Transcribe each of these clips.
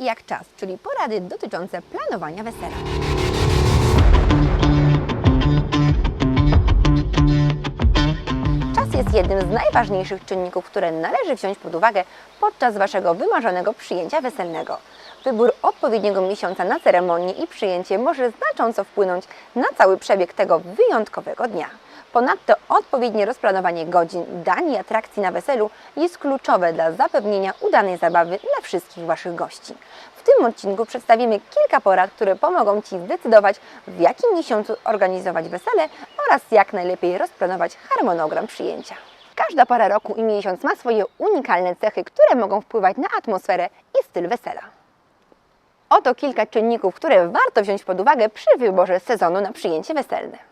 jak czas, czyli porady dotyczące planowania wesela. Czas jest jednym z najważniejszych czynników, które należy wziąć pod uwagę podczas Waszego wymarzonego przyjęcia weselnego. Wybór odpowiedniego miesiąca na ceremonię i przyjęcie może znacząco wpłynąć na cały przebieg tego wyjątkowego dnia. Ponadto odpowiednie rozplanowanie godzin, dań i atrakcji na weselu jest kluczowe dla zapewnienia udanej zabawy dla wszystkich Waszych gości. W tym odcinku przedstawimy kilka porad, które pomogą Ci zdecydować, w jakim miesiącu organizować wesele oraz jak najlepiej rozplanować harmonogram przyjęcia. Każda pora roku i miesiąc ma swoje unikalne cechy, które mogą wpływać na atmosferę i styl wesela. Oto kilka czynników, które warto wziąć pod uwagę przy wyborze sezonu na przyjęcie weselne.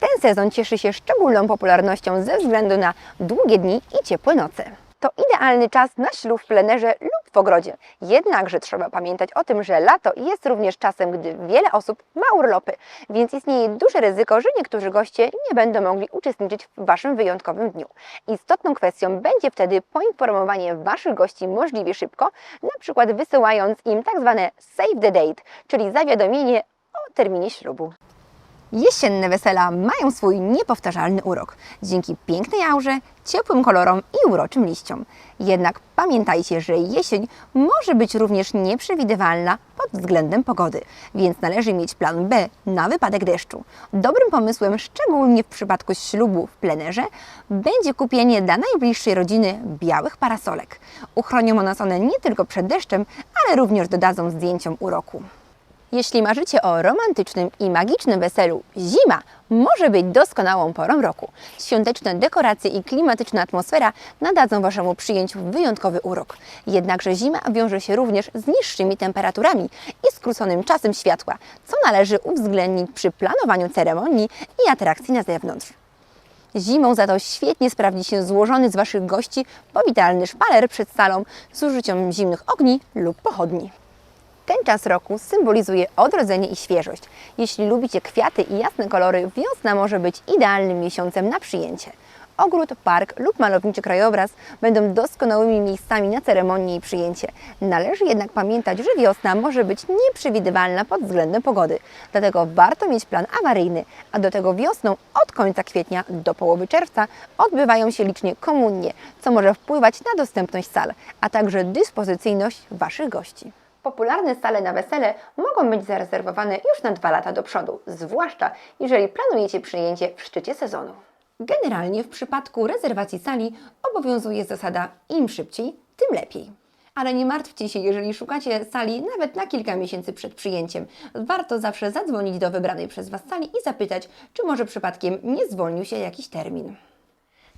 Ten sezon cieszy się szczególną popularnością ze względu na długie dni i ciepłe noce. To idealny czas na ślub w plenerze lub w ogrodzie. Jednakże trzeba pamiętać o tym, że lato jest również czasem, gdy wiele osób ma urlopy, więc istnieje duże ryzyko, że niektórzy goście nie będą mogli uczestniczyć w Waszym wyjątkowym dniu. Istotną kwestią będzie wtedy poinformowanie Waszych gości możliwie szybko, na przykład wysyłając im tak zwane save the date, czyli zawiadomienie o terminie ślubu. Jesienne wesela mają swój niepowtarzalny urok dzięki pięknej aurze, ciepłym kolorom i uroczym liściom. Jednak pamiętajcie, że jesień może być również nieprzewidywalna pod względem pogody, więc należy mieć plan B na wypadek deszczu. Dobrym pomysłem, szczególnie w przypadku ślubu w plenerze, będzie kupienie dla najbliższej rodziny białych parasolek. Uchronią nas one nie tylko przed deszczem, ale również dodadzą zdjęciom uroku. Jeśli marzycie o romantycznym i magicznym weselu, zima może być doskonałą porą roku. Świąteczne dekoracje i klimatyczna atmosfera nadadzą Waszemu przyjęciu wyjątkowy urok. Jednakże zima wiąże się również z niższymi temperaturami i skróconym czasem światła, co należy uwzględnić przy planowaniu ceremonii i atrakcji na zewnątrz. Zimą za to świetnie sprawdzi się złożony z Waszych gości powitalny szpaler przed salą z użyciem zimnych ogni lub pochodni. Ten czas roku symbolizuje odrodzenie i świeżość. Jeśli lubicie kwiaty i jasne kolory, wiosna może być idealnym miesiącem na przyjęcie. Ogród, park lub malowniczy krajobraz będą doskonałymi miejscami na ceremonię i przyjęcie. Należy jednak pamiętać, że wiosna może być nieprzewidywalna pod względem pogody. Dlatego warto mieć plan awaryjny, a do tego wiosną od końca kwietnia do połowy czerwca odbywają się licznie komunie, co może wpływać na dostępność sal, a także dyspozycyjność Waszych gości. Popularne sale na wesele mogą być zarezerwowane już na dwa lata do przodu, zwłaszcza jeżeli planujecie przyjęcie w szczycie sezonu. Generalnie w przypadku rezerwacji sali obowiązuje zasada im szybciej, tym lepiej. Ale nie martwcie się, jeżeli szukacie sali nawet na kilka miesięcy przed przyjęciem. Warto zawsze zadzwonić do wybranej przez Was sali i zapytać, czy może przypadkiem nie zwolnił się jakiś termin.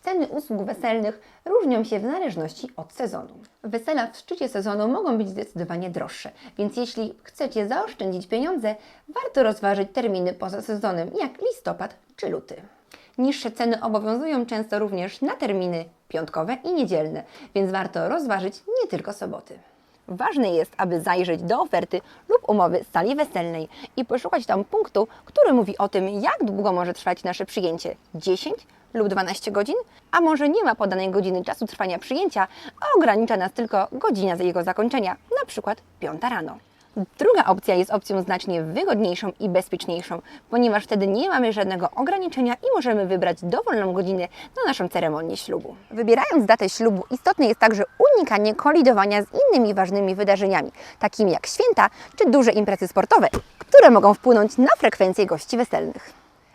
Ceny usług weselnych różnią się w zależności od sezonu. Wesela w szczycie sezonu mogą być zdecydowanie droższe, więc jeśli chcecie zaoszczędzić pieniądze, warto rozważyć terminy poza sezonem, jak listopad czy luty. Niższe ceny obowiązują często również na terminy piątkowe i niedzielne, więc warto rozważyć nie tylko soboty. Ważne jest, aby zajrzeć do oferty lub umowy sali weselnej i poszukać tam punktu, który mówi o tym, jak długo może trwać nasze przyjęcie 10 lub 12 godzin, a może nie ma podanej godziny czasu trwania przyjęcia, a ogranicza nas tylko godzina z jego zakończenia, przykład 5 rano. Druga opcja jest opcją znacznie wygodniejszą i bezpieczniejszą, ponieważ wtedy nie mamy żadnego ograniczenia i możemy wybrać dowolną godzinę na naszą ceremonię ślubu. Wybierając datę ślubu, istotne jest także unikanie kolidowania z innymi ważnymi wydarzeniami, takimi jak święta czy duże imprezy sportowe, które mogą wpłynąć na frekwencję gości weselnych.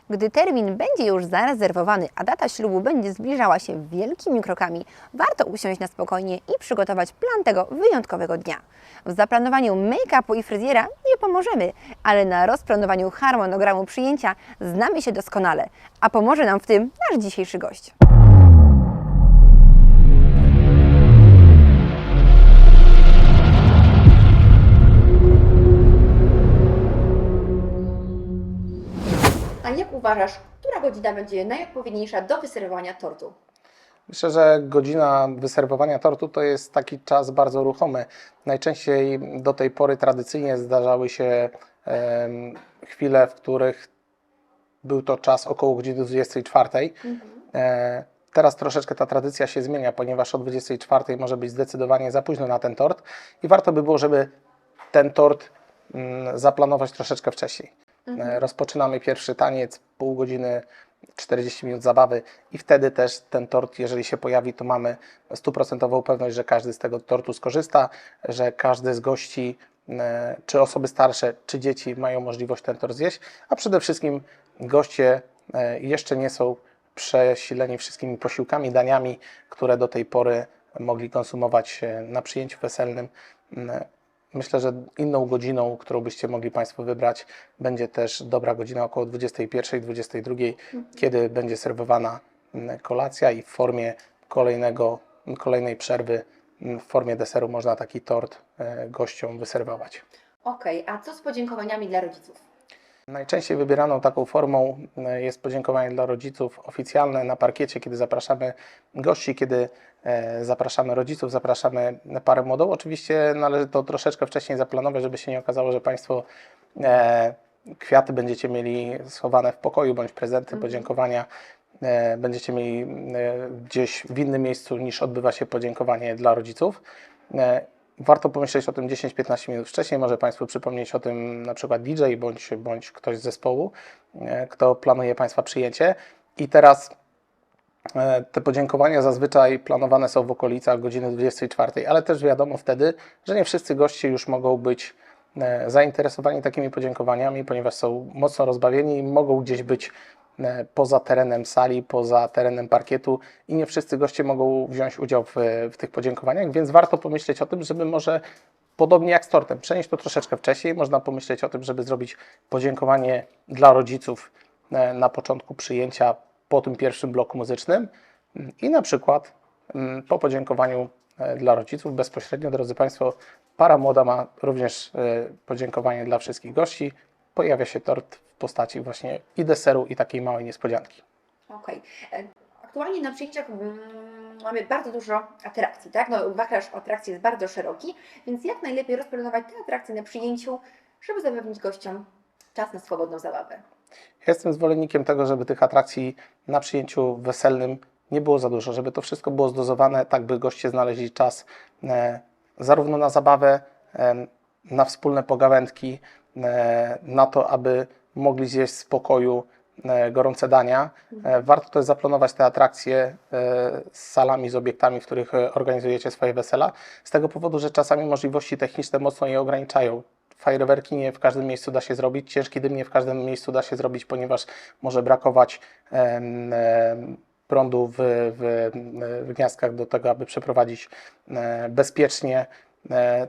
Gdy termin będzie już zarezerwowany, a data ślubu będzie zbliżała się wielkimi krokami, warto usiąść na spokojnie i przygotować plan tego wyjątkowego dnia. W zaplanowaniu make-upu i fryzjera nie pomożemy, ale na rozplanowaniu harmonogramu przyjęcia znamy się doskonale, a pomoże nam w tym nasz dzisiejszy gość. Uważasz, która godzina będzie najodpowiedniejsza do wyserwowania tortu? Myślę, że godzina wyserwowania tortu to jest taki czas bardzo ruchomy. Najczęściej do tej pory tradycyjnie zdarzały się em, chwile, w których był to czas około godziny 24. E, teraz troszeczkę ta tradycja się zmienia, ponieważ o 24 może być zdecydowanie za późno na ten tort i warto by było, żeby ten tort mm, zaplanować troszeczkę wcześniej. E, Rozpoczynamy pierwszy taniec, pół godziny, 40 minut zabawy i wtedy też ten tort, jeżeli się pojawi, to mamy stuprocentową pewność, że każdy z tego tortu skorzysta, że każdy z gości, e, czy osoby starsze, czy dzieci mają możliwość ten tort zjeść, a przede wszystkim goście e, jeszcze nie są przesileni wszystkimi posiłkami, daniami, które do tej pory mogli konsumować na przyjęciu weselnym. Myślę, że inną godziną, którą byście mogli Państwo wybrać, będzie też dobra godzina około 21-22, kiedy będzie serwowana mm, kolacja i w formie kolejnego, kolejnej przerwy, mm, w formie deseru można taki tort e, gościom wyserwować. Okej, a co z podziękowaniami dla rodziców? Najczęściej wybieraną taką formą e, jest podziękowanie dla rodziców oficjalne na parkiecie, kiedy zapraszamy gości, kiedy e, zapraszamy rodziców, zapraszamy parę młodą. Oczywiście należy to troszeczkę wcześniej zaplanować, żeby się nie okazało, że Państwo e, kwiaty będziecie mieli schowane w pokoju bądź prezenty, podziękowania e, będziecie mieli gdzieś w innym miejscu niż odbywa się podziękowanie dla rodziców. Warto pomyśleć o tym 10-15 minut wcześniej. Może Państwu przypomnieć o tym na przykład DJ bądź, bądź ktoś z zespołu, e, kto planuje Państwa przyjęcie. I teraz e, te podziękowania zazwyczaj planowane są w okolicach godziny 24, ale też wiadomo wtedy, że nie wszyscy goście już mogą być e, zainteresowani takimi podziękowaniami, ponieważ są mocno rozbawieni i mogą gdzieś być poza terenem sali, poza terenem parkietu i nie wszyscy goście mogą wziąć udział w, w tych podziękowaniach, więc warto pomyśleć o tym, żeby może podobnie jak z tortem, przenieść to troszeczkę wcześniej. Można pomyśleć o tym, żeby zrobić podziękowanie dla rodziców e, na początku przyjęcia po tym pierwszym bloku muzycznym i na przykład mm, po podziękowaniu e, dla rodziców bezpośrednio, drodzy Państwo, para młoda ma również e, podziękowanie dla wszystkich gości. Pojawia się tort w postaci właśnie i deseru, i takiej małej niespodzianki. Okej. E, Aktualnie na przyjęciach mm, mamy bardzo dużo atrakcji, tak? No, wachlarz atrakcji jest bardzo szeroki, więc jak najlepiej rozplanować te atrakcje na przyjęciu, żeby zapewnić gościom czas na swobodną zabawę. Jestem zwolennikiem tego, żeby tych atrakcji na przyjęciu weselnym nie było za dużo, żeby to wszystko było zdozowane, tak by goście znaleźli czas e, zarówno na zabawę, na wspólne pogawędki, na to, aby mogli zjeść w spokoju e, gorące dania. E, warto też zaplanować te atrakcje e, z salami, z obiektami, w których e, organizujecie swoje wesela, z tego powodu, że czasami możliwości techniczne mocno je ograniczają. Fajerwerki nie w każdym miejscu da się zrobić, ciężki dym nie w każdym miejscu da się zrobić, ponieważ może brakować prądu w, w, w gniazdkach do tego, aby przeprowadzić e, bezpiecznie e,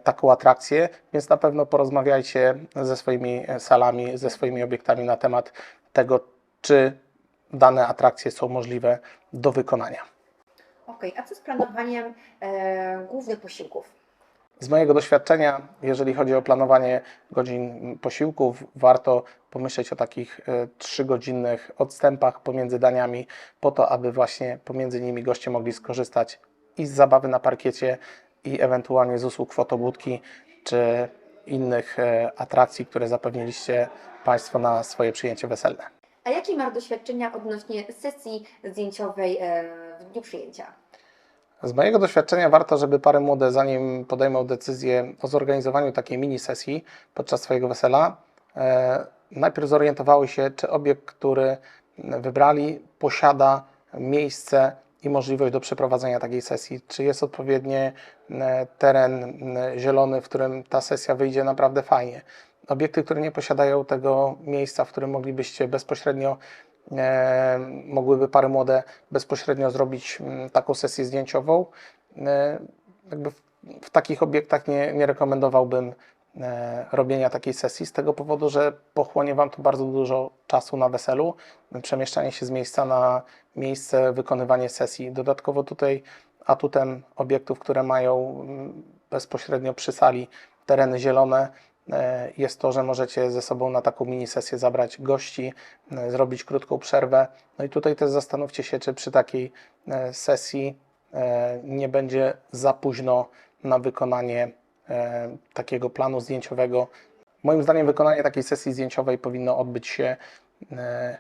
taką atrakcję, więc na pewno porozmawiajcie ze swoimi salami, ze swoimi obiektami na temat tego, czy dane atrakcje są możliwe do wykonania. Okej, a co z planowaniem e, głównych posiłków? Z mojego doświadczenia, jeżeli chodzi o planowanie godzin posiłków, warto pomyśleć o takich e, trzygodzinnych odstępach pomiędzy daniami, po to, aby właśnie pomiędzy nimi goście mogli skorzystać i z zabawy na parkiecie, i ewentualnie z usług fotobudki, czy innych e, atrakcji, które zapewniliście Państwo na swoje przyjęcie weselne. A jakie masz doświadczenia odnośnie sesji zdjęciowej e, w dniu przyjęcia? Z mojego doświadczenia warto, żeby pary młode, zanim podejmą decyzję o zorganizowaniu takiej mini sesji podczas swojego wesela, e, najpierw zorientowały się, czy obiekt, który wybrali, posiada miejsce i możliwość do przeprowadzenia takiej sesji, czy jest odpowiednie e, teren e, zielony, w którym ta sesja wyjdzie naprawdę fajnie. Obiekty, które nie posiadają tego miejsca, w którym moglibyście bezpośrednio e, mogłyby pary młode bezpośrednio zrobić mm, taką sesję zdjęciową. E, jakby w, w takich obiektach nie, nie rekomendowałbym robienia takiej sesji z tego powodu, że pochłonie Wam to bardzo dużo czasu na weselu, przemieszczanie się z miejsca na miejsce, wykonywanie sesji. Dodatkowo tutaj atutem obiektów, które mają mm, bezpośrednio przy sali tereny zielone, e, jest to, że możecie ze sobą na taką mini sesję zabrać gości, e, zrobić krótką przerwę. No i tutaj też zastanówcie się, czy przy takiej e, sesji e, nie będzie za późno na wykonanie e, takiego planu zdjęciowego. Moim zdaniem wykonanie takiej sesji zdjęciowej powinno odbyć się e,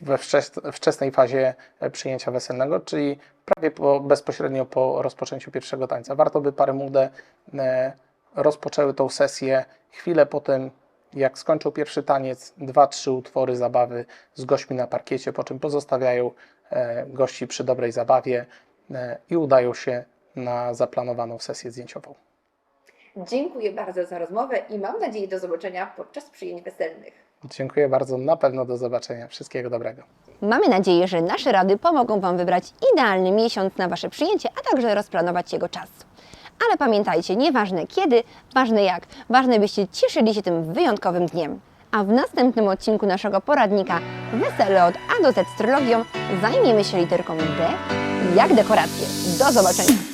we wczes- wczesnej fazie e, przyjęcia weselnego, czyli prawie po, bezpośrednio po rozpoczęciu pierwszego tańca. Warto by pary młode e, rozpoczęły tą sesję chwilę po tym, jak skończył pierwszy taniec, dwa, trzy utwory zabawy z gośćmi na parkiecie, po czym pozostawiają e, gości przy dobrej zabawie e, i udają się na zaplanowaną sesję zdjęciową. Dziękuję bardzo za rozmowę i mam nadzieję do zobaczenia podczas przyjęć weselnych. Dziękuję bardzo, na pewno do zobaczenia. Wszystkiego dobrego. Mamy nadzieję, że nasze rady pomogą Wam wybrać idealny miesiąc na Wasze przyjęcie, a także rozplanować jego czas. Ale pamiętajcie, nieważne kiedy, ważne jak, ważne byście cieszyli się tym wyjątkowym dniem. A w następnym odcinku naszego poradnika Wesele od A do Z z trylogią zajmiemy się literką D jak dekoracje. Do zobaczenia!